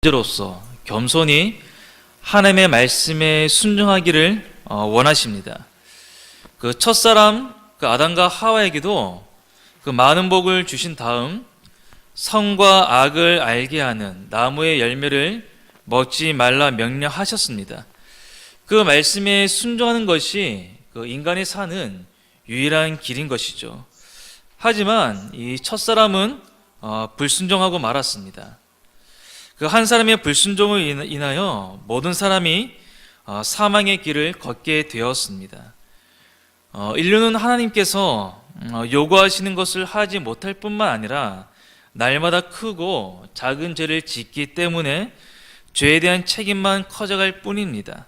존재로서 겸손히 하나님의 말씀에 순종하기를 어, 원하십니다. 그 첫사람 그 아담과 하와에게도 그 많은 복을 주신 다음 선과 악을 알게 하는 나무의 열매를 먹지 말라 명령하셨습니다. 그 말씀에 순종하는 것이 그 인간이 사는 유일한 길인 것이죠. 하지만 이 첫사람은 어, 불순종하고 말았습니다. 그 한 사람의 불순종을 인- 인하여 모든 사람이 어, 사망의 길을 걷게 되었습니다. 어, 인류는 하나님께서 어, 요구하시는 것을 하지 못할 뿐만 아니라 날마다 크고 작은 죄를 짓기 때문에 죄에 대한 책임만 커져갈 뿐입니다.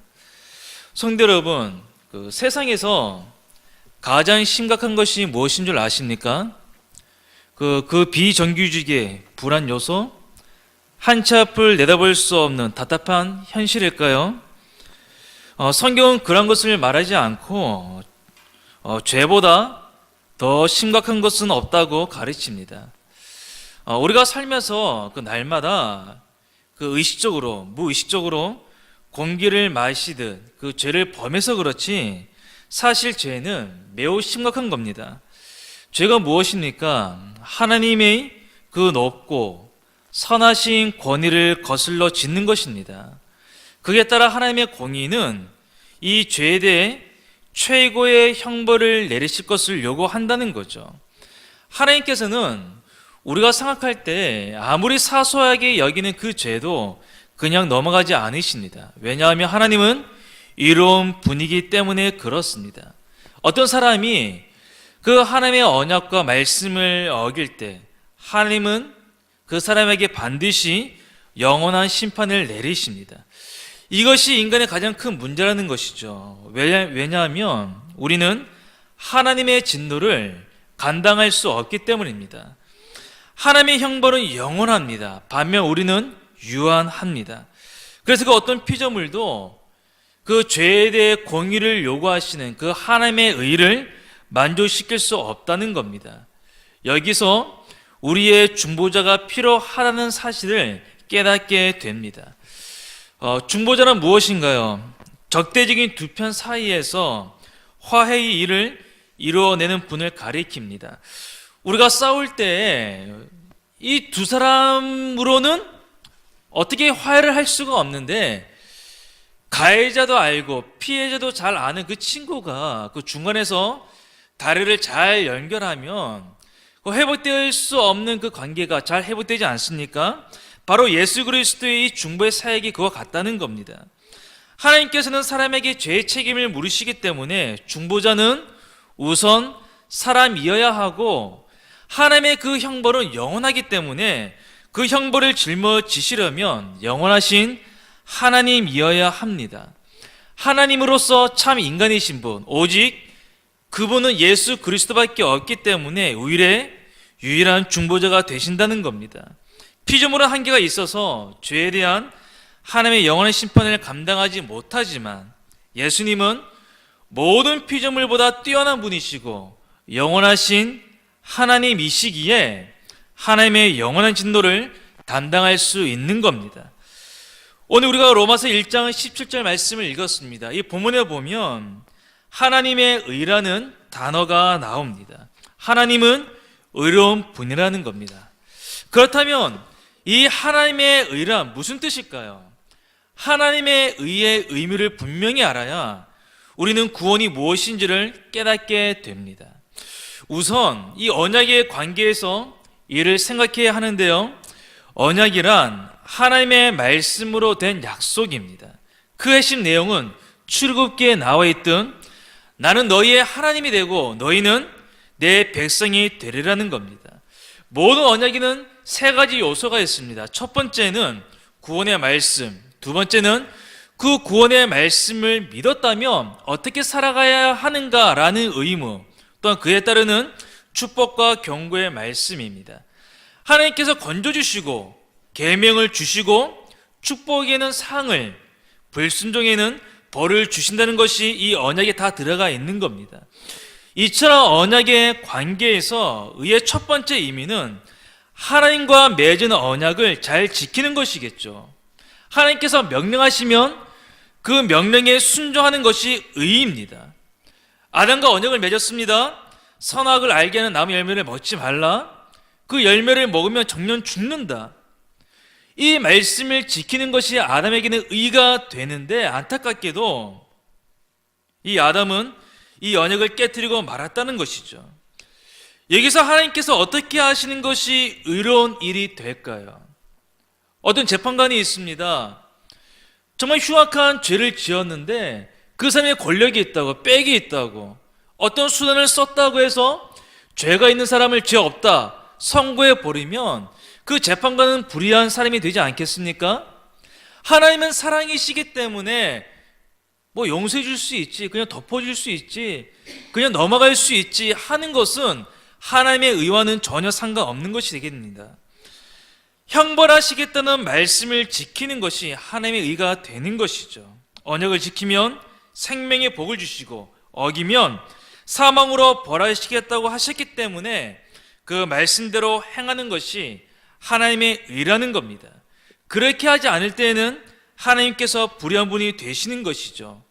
성도 여러분, 그 세상에서 가장 심각한 것이 무엇인 줄 아십니까? 그, 그 비정규직의 불안 요소, 한치 앞을 내다볼 수 없는 답답한 현실일까요? 어, 성경은 그런 것을 말하지 않고 어, 죄보다 더 심각한 것은 없다고 가르칩니다. 어, 우리가 살면서 그 날마다 그 의식적으로 무의식적으로 공기를 마시듯 그 죄를 범해서 그렇지 사실 죄는 매우 심각한 겁니다. 죄가 무엇입니까? 하나님의 그 높고 선하신 권위를 거슬러 짓는 것입니다. 그에 따라 하나님의 공의는 이 죄에 대해 최고의 형벌을 내리실 것을 요구한다는 거죠. 하나님께서는 우리가 생각할 때 아무리 사소하게 여기는 그 죄도 그냥 넘어가지 않으십니다. 왜냐하면 하나님은 이로운 분위기 때문에 그렇습니다. 어떤 사람이 그 하나님의 언약과 말씀을 어길 때 하나님은 그 사람에게 반드시 영원한 심판을 내리십니다. 이것이 인간의 가장 큰 문제라는 것이죠. 왜냐, 왜냐 하면 우리는 하나님의 진노를 감당할 수 없기 때문입니다. 하나님의 형벌은 영원합니다. 반면 우리는 유한합니다. 그래서 그 어떤 피조물도 그 죄에 대해 공의를 요구하시는 그 하나님의 의를 만족시킬 수 없다는 겁니다. 여기서 우리의 중보자가 필요하다는 사실을 깨닫게 됩니다. 어, 중보자는 무엇인가요? 적대적인 두 편 사이에서 화해의 일을 이루어내는 분을 가리킵니다. 우리가 싸울 때 이 두 사람으로는 어떻게 화해를 할 수가 없는데 가해자도 알고 피해자도 잘 아는 그 친구가 그 중간에서 다리를 잘 연결하면 그 회복될 수 없는 그 관계가 잘 회복되지 않습니까? 바로 예수 그리스도의 이 중보의 사역이 그와 같다는 겁니다. 하나님께서는 사람에게 죄의 책임을 물으시기 때문에 중보자는 우선 사람이어야 하고 하나님의 그 형벌은 영원하기 때문에 그 형벌을 짊어지시려면 영원하신 하나님이어야 합니다. 하나님으로서 참 인간이신 분, 오직 그분은 예수 그리스도밖에 없기 때문에 우일의 유일한 중보자가 되신다는 겁니다. 피조물은 한계가 있어서 죄에 대한 하나님의 영원한 심판을 감당하지 못하지만 예수님은 모든 피조물보다 뛰어난 분이시고 영원하신 하나님이시기에 하나님의 영원한 진노를 담당할 수 있는 겁니다. 오늘 우리가 로마서 1장 17절 말씀을 읽었습니다. 이 본문에 보면 하나님의 의라는 단어가 나옵니다. 하나님은 의로운 분이라는 겁니다. 그렇다면 이 하나님의 의란 무슨 뜻일까요? 하나님의 의의 의미를 분명히 알아야 우리는 구원이 무엇인지를 깨닫게 됩니다. 우선 이 언약의 관계에서 이를 생각해야 하는데요. 언약이란 하나님의 말씀으로 된 약속입니다. 그 핵심 내용은 출굽기에 나와 있던 나는 너희의 하나님이 되고 너희는 내 백성이 되리라는 겁니다. 모든 언약에는 세 가지 요소가 있습니다. 첫 번째는 구원의 말씀, 두 번째는 그 구원의 말씀을 믿었다면 어떻게 살아가야 하는가라는 의무, 또한 그에 따르는 축복과 경고의 말씀입니다. 하나님께서 건져주시고 계명을 주시고 축복에는 상을 불순종에는 벌을 주신다는 것이 이 언약에 다 들어가 있는 겁니다. 이처럼 언약의 관계에서 의의 첫 번째 의미는 하나님과 맺은 언약을 잘 지키는 것이겠죠. 하나님께서 명령하시면 그 명령에 순종하는 것이 의입니다. 아담과 언약을 맺었습니다. 선악을 알게 하는 나무 열매를 먹지 말라. 그 열매를 먹으면 정년 죽는다. 이 말씀을 지키는 것이 아담에게는 의가 되는데 안타깝게도 이 아담은 이 언약을 깨뜨리고 말았다는 것이죠. 여기서 하나님께서 어떻게 하시는 것이 의로운 일이 될까요? 어떤 재판관이 있습니다. 정말 흉악한 죄를 지었는데 그 사람의 권력이 있다고, 빽이 있다고, 어떤 수단을 썼다고 해서 죄가 있는 사람을 죄 없다 선고해 버리면 그 재판관은 불의한 사람이 되지 않겠습니까? 하나님은 사랑이시기 때문에 뭐 용서해 줄 수 있지, 그냥 덮어 줄 수 있지, 그냥 넘어갈 수 있지 하는 것은 하나님의 의와는 전혀 상관없는 것이 되겠습니다. 형벌하시겠다는 말씀을 지키는 것이 하나님의 의가 되는 것이죠. 언약을 지키면 생명의 복을 주시고 어기면 사망으로 벌하시겠다고 하셨기 때문에 그 말씀대로 행하는 것이 하나님의 의라는 겁니다. 그렇게 하지 않을 때에는 하나님께서 불의한 분이 되시는 것이죠.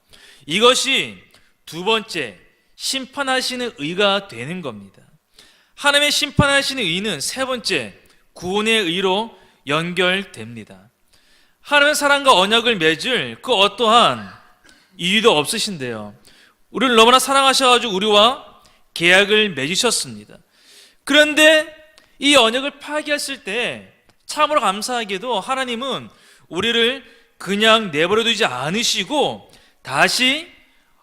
이것이 두 번째 심판하시는 의가 되는 겁니다. 하나님의 심판하시는 의는 세 번째 구원의 의로 연결됩니다. 하나님의 사랑과 언약을 맺을 그 어떠한 이유도 없으신데요. 우리를 너무나 사랑하셔가지고 우리와 계약을 맺으셨습니다. 그런데 이 언약을 파기했을 때 참으로 감사하게도 하나님은 우리를 그냥 내버려 두지 않으시고 다시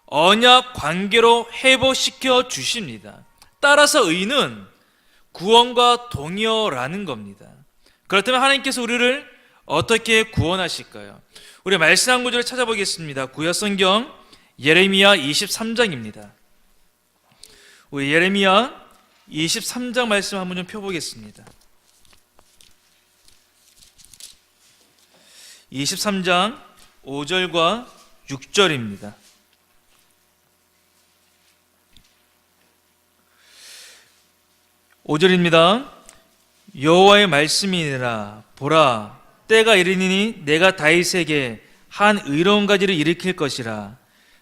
언약 관계로 회복시켜 주십니다. 따라서 의는 구원과 동의어라는 겁니다. 그렇다면 하나님께서 우리를 어떻게 구원하실까요? 우리 말씀 한 구절을 찾아보겠습니다. 구약 성경 예레미야 23장입니다. 우리 예레미야 23장 말씀 한번 좀 펴보겠습니다. 23장 5절과 6절입니다. 오절입니다 여호와의 말씀이니라 보라 때가 이르니 내가 다윗에게 한 의로운 가지를 일으킬 것이라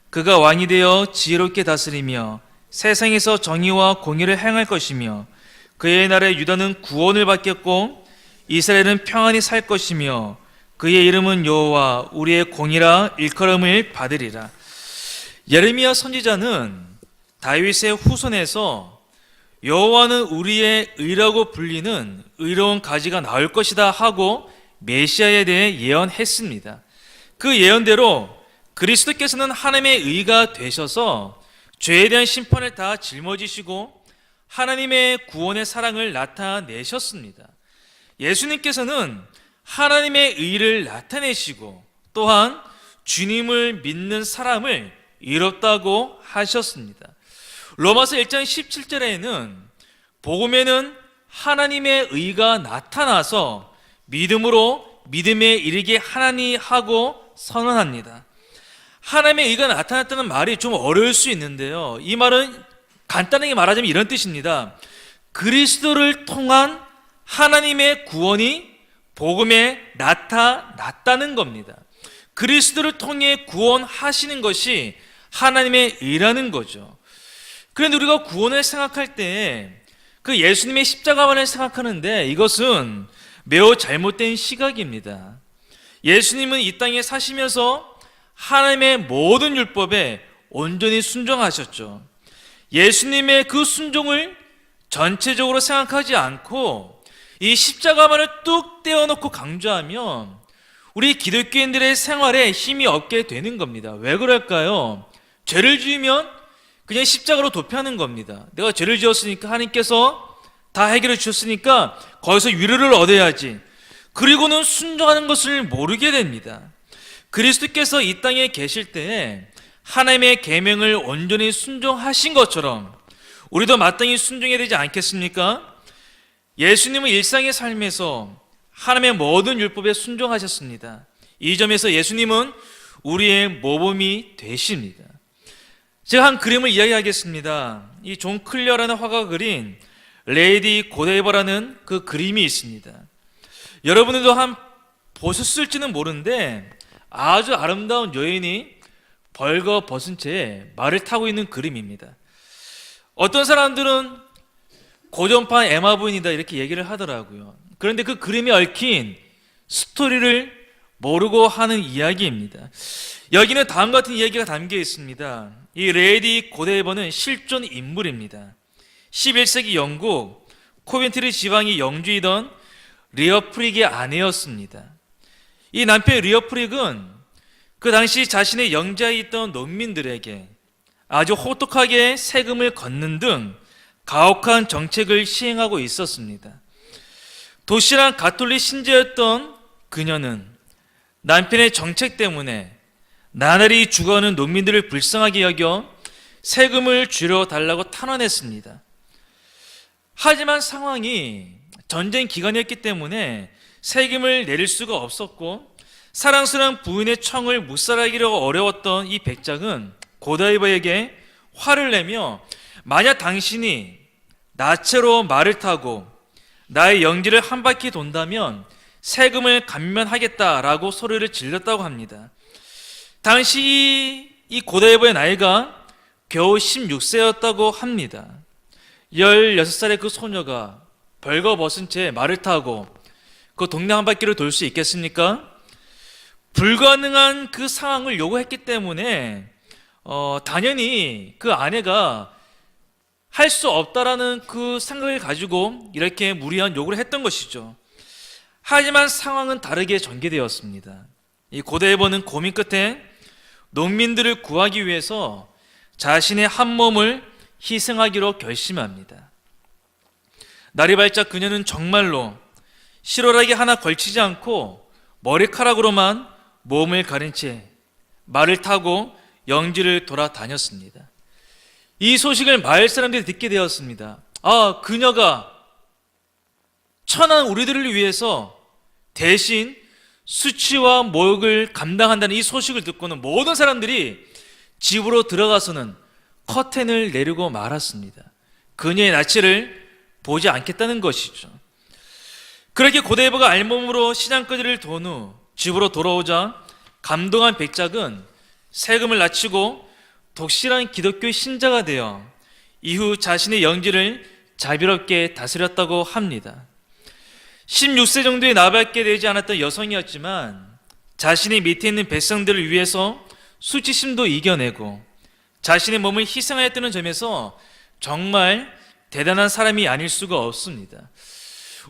그가 왕이 되어 지혜롭게 다스리며 세상에서 정의와 공의를 행할 것이며 그의 날에 유다는 구원을 받겠고 이스라엘은 평안히 살 것이며 그의 이름은 여호와 우리의 공이라 일컬음을 받으리라. 예레미야 선지자는 다윗의 후손에서 여호와는 우리의 의라고 불리는 의로운 가지가 나올 것이다 하고 메시아에 대해 예언했습니다. 그 예언대로 그리스도께서는 하나님의 의가 되셔서 죄에 대한 심판을 다 짊어지시고 하나님의 구원의 사랑을 나타내셨습니다. 예수님께서는 하나님의 의를 나타내시고 또한 주님을 믿는 사람을 이롭다고 하셨습니다. 로마서 1장 17절에는 복음에는 하나님의 의가 나타나서 믿음으로 믿음에 이르게 하나니 하고 선언합니다. 하나님의 의가 나타났다는 말이 좀 어려울 수 있는데요. 이 말은 간단하게 말하자면 이런 뜻입니다. 그리스도를 통한 하나님의 구원이 복음에 나타났다는 겁니다. 그리스도를 통해 구원하시는 것이 하나님의 의라는 거죠. 그런데 우리가 구원을 생각할 때 그 예수님의 십자가만을 생각하는데 이것은 매우 잘못된 시각입니다. 예수님은 이 땅에 사시면서 하나님의 모든 율법에 온전히 순종하셨죠. 예수님의 그 순종을 전체적으로 생각하지 않고 이 십자가만을 뚝 떼어놓고 강조하면 우리 기독교인들의 생활에 힘이 없게 되는 겁니다. 왜 그럴까요? 죄를 지으면 그냥 십자가로 도피하는 겁니다. 내가 죄를 지었으니까 하나님께서 다 해결해 주셨으니까 거기서 위로를 얻어야지. 그리고는 순종하는 것을 모르게 됩니다. 그리스도께서 이 땅에 계실 때 하나님의 계명을 온전히 순종하신 것처럼 우리도 마땅히 순종해야 되지 않겠습니까? 예수님은 일상의 삶에서 하나님의 모든 율법에 순종하셨습니다. 이 점에서 예수님은 우리의 모범이 되십니다. 제가 한 그림을 이야기하겠습니다. 이 존 클리어라는 화가가 그린 레이디 고데이버라는 그 그림이 있습니다. 여러분들도 한 보셨을지는 모르는데 아주 아름다운 여인이 벌거 벗은 채 말을 타고 있는 그림입니다. 어떤 사람들은 고전판 에마 부인이다 이렇게 얘기를 하더라고요. 그런데 그 그림에 얽힌 스토리를 모르고 하는 이야기입니다. 여기는 다음 같은 이야기가 담겨 있습니다. 이 레이디 고데이버는 실존 인물입니다. 11세기 영국 코벤트리 지방이 영주이던 리어프릭의 아내였습니다. 이 남편 리어프릭은 그 당시 자신의 영자에 있던 농민들에게 아주 호독하게 세금을 걷는 등 가혹한 정책을 시행하고 있었습니다. 도시락 가톨릭 신자였던 그녀는 남편의 정책 때문에 나날이 죽어가는 농민들을 불쌍하게 여겨 세금을 줄여 달라고 탄원했습니다. 하지만 상황이 전쟁 기간이었기 때문에 세금을 내릴 수가 없었고 사랑스러운 부인의 청을 묵살하기로 어려웠던 이 백작은 고다이버에게 화를 내며 만약 당신이 나체로 말을 타고 나의 영지를 한 바퀴 돈다면 세금을 감면하겠다라고 소리를 질렀다고 합니다. 당시 이 고다이버의 나이가 겨우 16세였다고 합니다. 16살의 그 소녀가 벌거벗은 채 말을 타고 그 동네 한 바퀴를 돌 수 있겠습니까? 불가능한 그 상황을 요구했기 때문에 어, 당연히 그 아내가 할 수 없다라는 그 생각을 가지고 이렇게 무리한 요구를 했던 것이죠. 하지만 상황은 다르게 전개되었습니다. 이 고대에버는 고민 끝에 농민들을 구하기 위해서 자신의 한 몸을 희생하기로 결심합니다. 날이 밝자 그녀는 정말로 실오라기 하나 걸치지 않고 머리카락으로만 몸을 가린 채 말을 타고 영지를 돌아다녔습니다. 이 소식을 마을 사람들이 듣게 되었습니다. 아, 그녀가 천한 우리들을 위해서 대신 수치와 모욕을 감당한다는 이 소식을 듣고는 모든 사람들이 집으로 들어가서는 커튼을 내리고 말았습니다. 그녀의 나치를 보지 않겠다는 것이죠. 그렇게 고대부가 알몸으로 시장거리를 돈 후 집으로 돌아오자 감동한 백작은 세금을 낮추고 독실한 기독교 신자가 되어 이후 자신의 영지를 자비롭게 다스렸다고 합니다. 16세 정도에 나밖에 되지 않았던 여성이었지만 자신의 밑에 있는 백성들을 위해서 수치심도 이겨내고 자신의 몸을 희생하였다는 점에서 정말 대단한 사람이 아닐 수가 없습니다.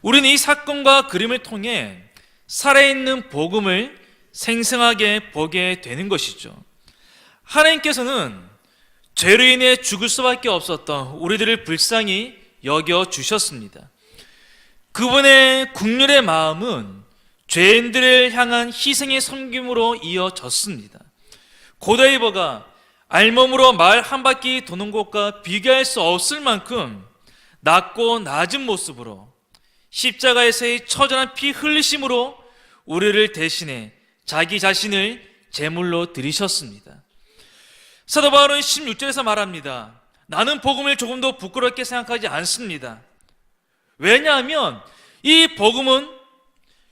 우리는 이 사건과 그림을 통해 살아있는 복음을 생생하게 보게 되는 것이죠. 하나님께서는 죄로 인해 죽을 수밖에 없었던 우리들을 불쌍히 여겨 주셨습니다. 그분의 국률의 마음은 죄인들을 향한 희생의 섬김으로 이어졌습니다. 고다이버가 알몸으로 말 한 바퀴 도는 것과 비교할 수 없을 만큼 낮고 낮은 모습으로 십자가에서의 처절한 피 흘리심으로 우리를 대신해 자기 자신을 제물로 드리셨습니다. 사도 바울은 16절에서 말합니다. 나는 복음을 조금도 부끄럽게 생각하지 않습니다. 왜냐하면 이 복음은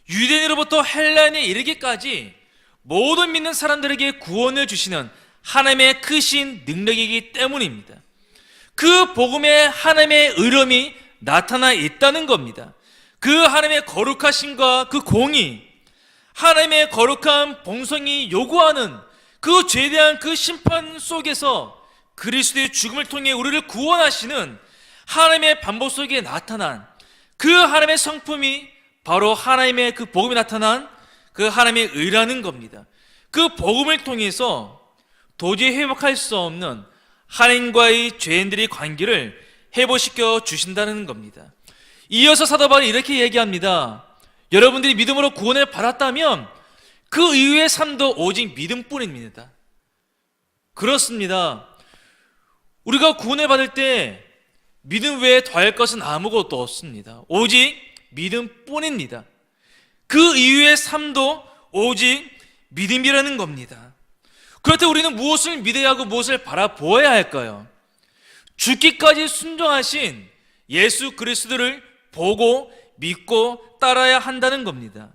유대인으로부터 헬라인에 이르기까지 모든 믿는 사람들에게 구원을 주시는 하나님의 크신 능력이기 때문입니다. 그 복음에 하나님의 의름이 나타나 있다는 겁니다. 그 하나님의 거룩하심과 그 공의, 하나님의 거룩한 봉성이 요구하는 그 죄에 대한 그 심판 속에서 그리스도의 죽음을 통해 우리를 구원하시는 하나님의 반복 속에 나타난 그 하나님의 성품이 바로 하나님의 그 복음이 나타난 그 하나님의 의라는 겁니다. 그 복음을 통해서 도저히 회복할 수 없는 하나님과의 죄인들의 관계를 회복시켜 주신다는 겁니다. 이어서 사도 바울이 이렇게 얘기합니다. 여러분들이 믿음으로 구원을 받았다면 그 이후의 삶도 오직 믿음뿐입니다. 그렇습니다. 우리가 구원을 받을 때 믿음 외에 더할 것은 아무것도 없습니다. 오직 믿음뿐입니다. 그 이후의 삶도 오직 믿음이라는 겁니다. 그렇다면 우리는 무엇을 믿어야 하고 무엇을 바라보아야 할까요? 죽기까지 순종하신 예수 그리스도를 보고 믿고 따라야 한다는 겁니다.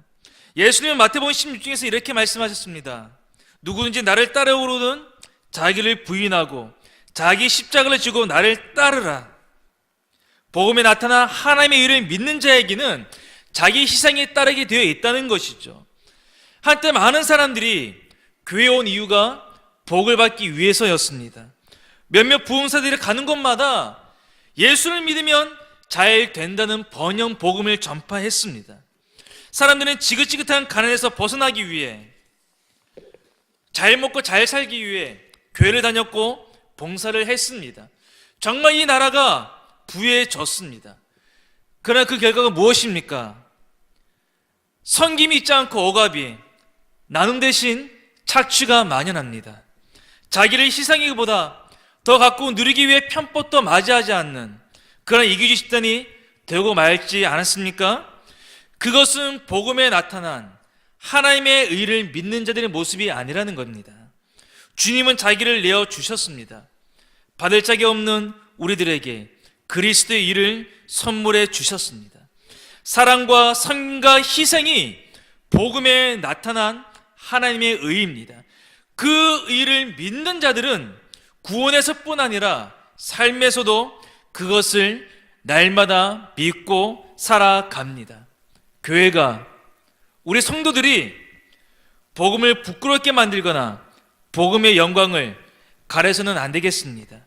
예수님은 마태복음 16중에서 이렇게 말씀하셨습니다. 누구든지 나를 따라오르는 자기를 부인하고 자기 십자가를 지고 나를 따르라. 복음에 나타난 하나님의 일을 믿는 자에게는 자기 희생에 따르게 되어 있다는 것이죠. 한때 많은 사람들이 교회에 온 이유가 복을 받기 위해서였습니다. 몇몇 부흥사들이 가는 곳마다 예수를 믿으면 잘 된다는 번영 복음을 전파했습니다. 사람들은 지긋지긋한 가난에서 벗어나기 위해 잘 먹고 잘 살기 위해 교회를 다녔고 봉사를 했습니다. 정말 이 나라가 부해졌습니다. 그러나 그 결과가 무엇입니까? 성김이 있지 않고 억압이 나눔 대신 착취가 만연합니다. 자기를 희생하기보다 더 갖고 누리기 위해 편법도 맞이하지 않는 그런 이기주 집단이 되고 말지 않았습니까? 그것은 복음에 나타난 하나님의 의를 믿는 자들의 모습이 아니라는 겁니다. 주님은 자기를 내어 주셨습니다. 받을 자기 없는 우리들에게 그리스도의 일을 선물해 주셨습니다. 사랑과 성과 희생이 복음에 나타난 하나님의 의입니다. 그 의를 믿는 자들은 구원에서뿐 아니라 삶에서도 그것을 날마다 믿고 살아갑니다. 교회가 우리 성도들이 복음을 부끄럽게 만들거나 복음의 영광을 가려서는 안 되겠습니다.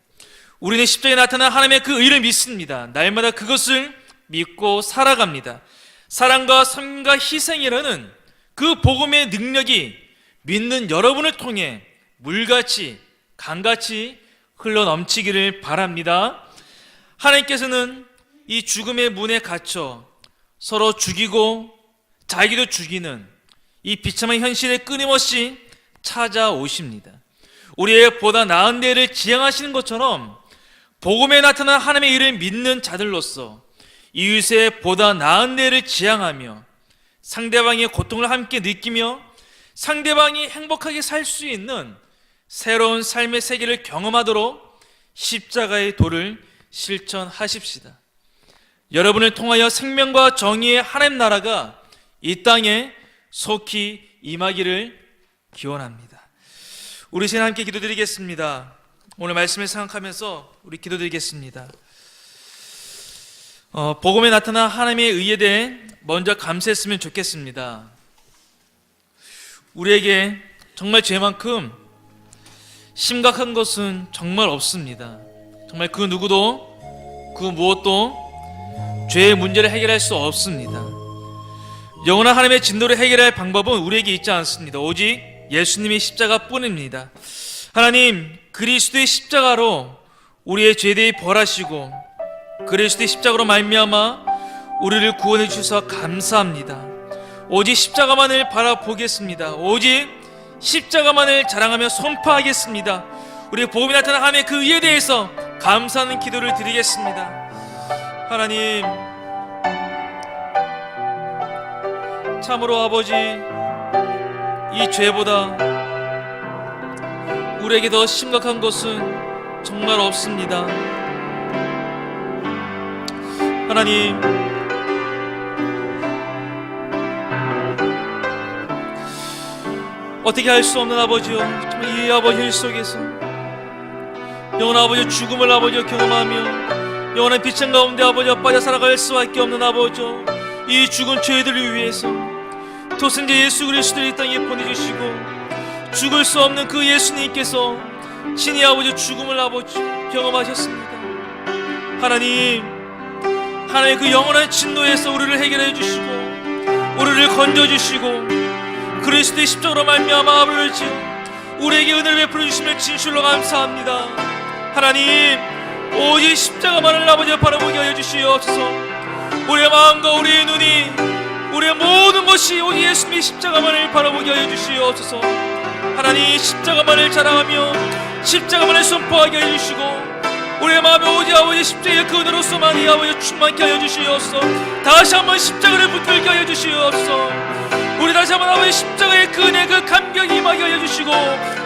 우리는 십자가에 나타난 하나님의 그 의를 믿습니다. 날마다 그것을 믿고 살아갑니다. 사랑과 삶과 희생이라는 그 복음의 능력이 믿는 여러분을 통해 물같이 강같이 흘러 넘치기를 바랍니다. 하나님께서는 이 죽음의 문에 갇혀 서로 죽이고 자기도 죽이는 이 비참한 현실에 끊임없이 찾아오십니다. 우리의 보다 나은 데를 지향하시는 것처럼 복음에 나타난 하나님의 일을 믿는 자들로서 이웃의 보다 나은 데를 지향하며 상대방의 고통을 함께 느끼며 상대방이 행복하게 살 수 있는 새로운 삶의 세계를 경험하도록 십자가의 도를 실천하십시다. 여러분을 통하여 생명과 정의의 하나님 나라가 이 땅에 속히 임하기를 기원합니다. 우리 시간 함께 기도드리겠습니다. 오늘 말씀을 생각하면서 우리 기도드리겠습니다. 어, 복음에 나타난 하나님의 의에 대해 먼저 감사했으면 좋겠습니다. 우리에게 정말 죄만큼 심각한 것은 정말 없습니다. 정말 그 누구도 그 무엇도 죄의 문제를 해결할 수 없습니다. 영원한 하나님의 진노를 해결할 방법은 우리에게 있지 않습니다. 오직 예수님의 십자가뿐입니다. 하나님 그리스도의 십자가로 우리의 죄대에 벌하시고 그리스도의 십자가로 말미암아 우리를 구원해 주셔서 감사합니다. 오직 십자가만을 바라보겠습니다. 오직 십자가만을 자랑하며 선포하겠습니다. 우리 복음이 나타난 하나님의 그 의에 대해서 감사하는 기도를 드리겠습니다. 하나님 참으로 아버지 이 죄보다 우리에게 더 심각한 것은 정말 없습니다. 하나님 어떻게 할 수 없는 아버지요 이 아버지 일 속에서 영원한 아버지 죽음을 아버지 경험하며 영원한 빛의 가운데 아버지와 빠져 살아갈 수밖에 없는 아버지 이 죽은 죄들을 위해서 도승자 예수 그리스도를 이 땅에 보내주시고 죽을 수 없는 그 예수님께서 신의 아버지 죽음을 아버지 경험하셨습니다. 하나님 하나님 그 영원한 진노에서 우리를 해결해 주시고 우리를 건져 주시고 그리스도의 십자가로 말미암아 아버지 우리에게 은혜를 베풀어 주시면 진실로 감사합니다 하나님 오직 십자가만을 아버지 바라보게 하여 주시옵소서. 우리의 마음과 우리의 눈이 우리의 모든 것이 오직 예수님의 십자가만을 바라보게 하여 주시옵소서. 하나님 십자가만을 자랑하며 십자가만을 선포하게 하여 주시고 우리의 마음에 오직 아버지 십자가의 그 은혜로서만 이 아버지 충만케 하여 주시옵소서. 다시 한번 십자가를 붙들게 하여 주시옵소서. 우리 다시 한번 아버지 십자가의 그 은혜 그 감격이 임하게 하여 주시고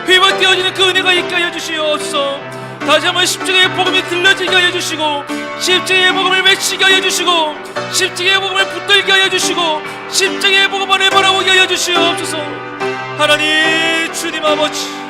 휘번 띄어지는 그 은혜가 있게 하여 주시옵소서 다시 한번 십자가의 복음이 들려지게 하여 주시고 십자가의 복음을 외치게 하여 주시고 십자가의 복음을 붙들게 하여 주시고 십자가의 복음 안에 바라보게 하여 주시옵소서. 하나님 주님 아버지